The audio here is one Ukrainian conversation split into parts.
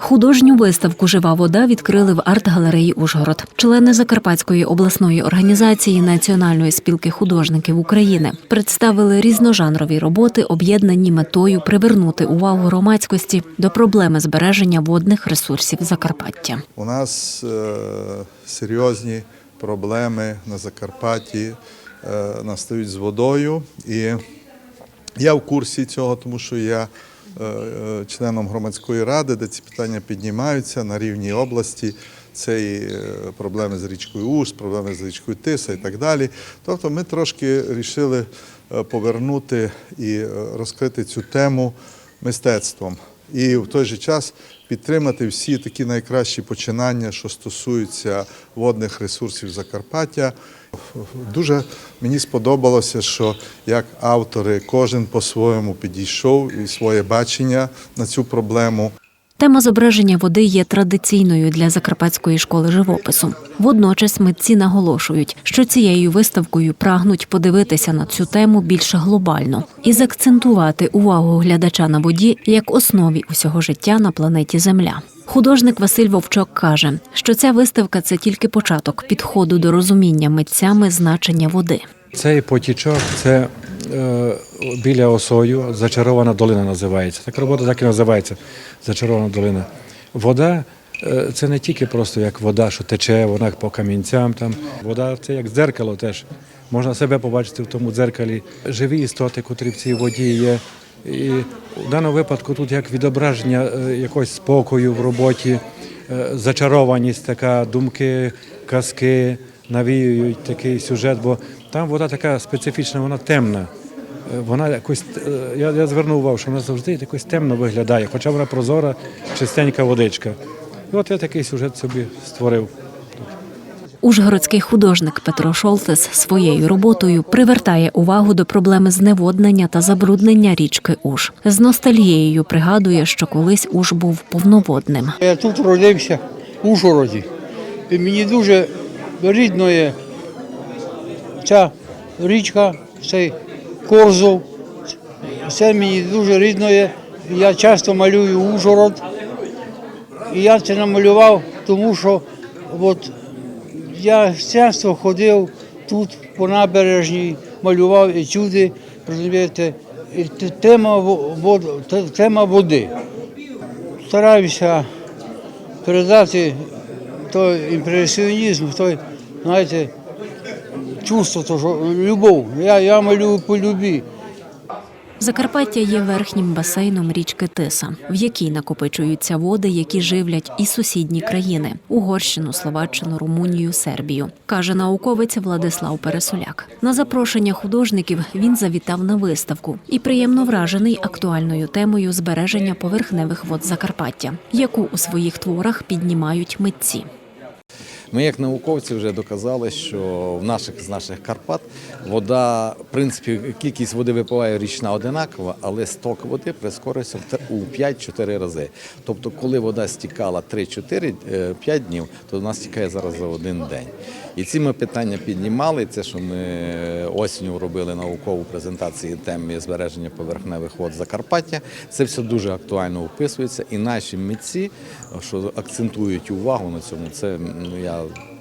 Художню виставку Жива вода відкрили в арт-галереї Ужгород. Члени Закарпатської обласної організації Національної спілки художників України представили різножанрові роботи, об'єднані метою привернути увагу громадськості до проблеми збереження водних ресурсів Закарпаття. У нас е, серйозні проблеми на Закарпатті е, настають з водою. І я в курсі цього, тому що я членом громадської ради, де ці питання піднімаються на рівні області. Це і е, проблеми з річкою Уж, проблеми з річкою Тиса і так далі. Тобто ми трошки вирішили повернути і е, розкрити цю тему мистецтвом. І в той же час підтримати всі такі найкращі починання, що стосуються водних ресурсів Закарпаття. Дуже мені сподобалося, що як автори кожен по-своєму підійшов і своє бачення на цю проблему. Тема зображення води є традиційною для Закарпатської школи живопису. Водночас митці наголошують, що цією виставкою прагнуть подивитися на цю тему більше глобально і закцентувати увагу глядача на воді як основі усього життя на планеті Земля. Художник Василь Вовчок каже, що ця виставка це тільки початок підходу до розуміння митцями значення води. Цей потічок це біля осою, зачарована долина називається. Так робота так і називається Зачарована долина. Вода е, це не тільки просто як вода, що тече, вона по камінцям. Там. Вода це як дзеркало теж. Можна себе побачити в тому дзеркалі. Живі істоти, котрі в цій воді є. І в даному випадку тут як відображення е, якогось спокою в роботі, е, зачарованість, така думки, казки навіюють такий сюжет, бо там вода така специфічна, вона темна. Вона якось е, я, я звернув увагу, що вона завжди якось темно виглядає, хоча вона прозора, чистенька водичка. І от я такий сюжет собі створив. Ужгородський художник Петро Шолтес своєю роботою привертає увагу до проблеми зневоднення та забруднення річки Уж. З ностальгією пригадує, що колись Уж був повноводним. Я тут родився в Ужгороді. І мені дуже рідно є ця річка, цей Корзов. Це мені дуже рідно є. Я часто малюю Ужгород. І я це намалював, тому що от, я часто ходив тут по набережній, малював етюди, розумієте, і те- тема, вод- тема води. Стараюся передати той імпресіонізм, той, знаєте, чувство, то, що, любов. Я, я малюю по любі. Закарпаття є верхнім басейном річки Тиса, в якій накопичуються води, які живлять і сусідні країни Угорщину, Словаччину, Румунію, Сербію, каже науковець Владислав Пересоляк. На запрошення художників він завітав на виставку і приємно вражений актуальною темою збереження поверхневих вод Закарпаття, яку у своїх творах піднімають митці. Ми, як науковці, вже доказали, що в наших з наших Карпат вода, в принципі, кількість води випиває річна одинакова, але сток води прискорився у 5-4 рази. Тобто, коли вода стікала 3-4-5 днів, то вона стікає зараз за один день. І ці ми питання піднімали. Це що ми осінню робили наукову презентацію теми збереження поверхневих вод Закарпаття. Це все дуже актуально вписується. І наші митці, що акцентують увагу на цьому, це ну,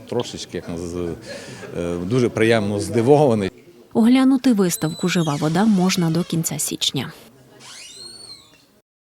трошечки як е, дуже приємно здивований. Оглянути виставку Жива вода можна до кінця січня.